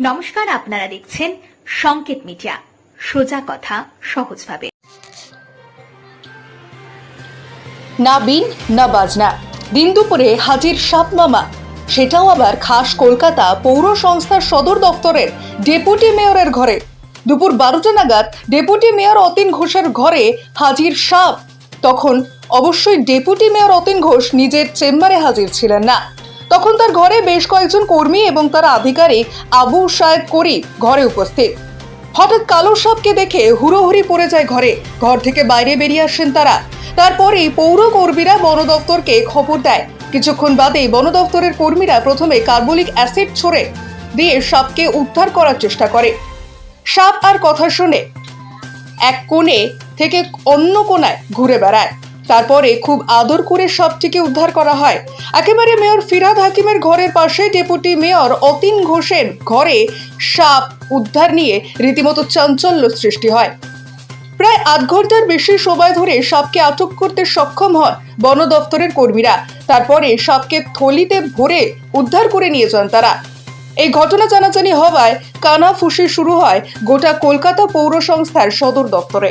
নমস্কার, আপনারা দেখছেন সংকেত মিডিয়া। সোজা কথা, সহজভাবে। না বিন, না বাজনা। দিন দুপুরে হাজির সাপ মামা। সেটাও আবার খাস কলকাতা পৌর সংস্থার সদর দপ্তরের ডেপুটি মেয়রের ঘরে। দুপুর বারোটা নাগাদ ডেপুটি মেয়র অতীন ঘোষের ঘরে হাজির সাপ। তখন অবশ্যই ডেপুটি মেয়র অতীন ঘোষ নিজের চেম্বারে হাজির ছিলেন না। তখন তার ঘরে বেশ কয়েকজন কর্মী এবং তার আধিকারিক আবু সাহেব করি ঘরে উপস্থিত। হঠাৎ কালো সাপকে দেখে হুড়োহুড়ি পড়ে যায় ঘরে। ঘর থেকে বাইরে বেরিয়ে আসেন তারা। তারপরেই পৌর কর্মীরা বন দপ্তরকে খবর দেয়। কিছুক্ষণ বাদেই বন দপ্তরের কর্মীরা প্রথমে কার্বলিক অ্যাসিড ছড়ে দিয়ে সাপকে উদ্ধার করার চেষ্টা করে। সাপ আর কথা শুনে এক কোণে থেকে অন্য কোণায় ঘুরে বেড়ায়। তারপরে খুব আদর করে সাপটিকে উদ্ধার করা হয়। একেবারে মেয়র ফিরাদ হাকিমের ঘরের পাশে ডেপুটি মেয়র অতীন ঘোষের ঘরে সাপ উদ্ধার নিয়ে রীতিমতো চাঞ্চল্য সৃষ্টি হয়। প্রায় আধ ঘণ্টার বেশি সময় ধরে সাপকে আটক করতে সক্ষম হন বন দপ্তরের কর্মীরা। তারপরে সাপকে থলিতে ভরে উদ্ধার করে নিয়ে যান তারা। এই ঘটনা জানাজানি হওয়ায় কানাফুসি শুরু হয় গোটা কলকাতা পৌর সংস্থার সদর দপ্তরে।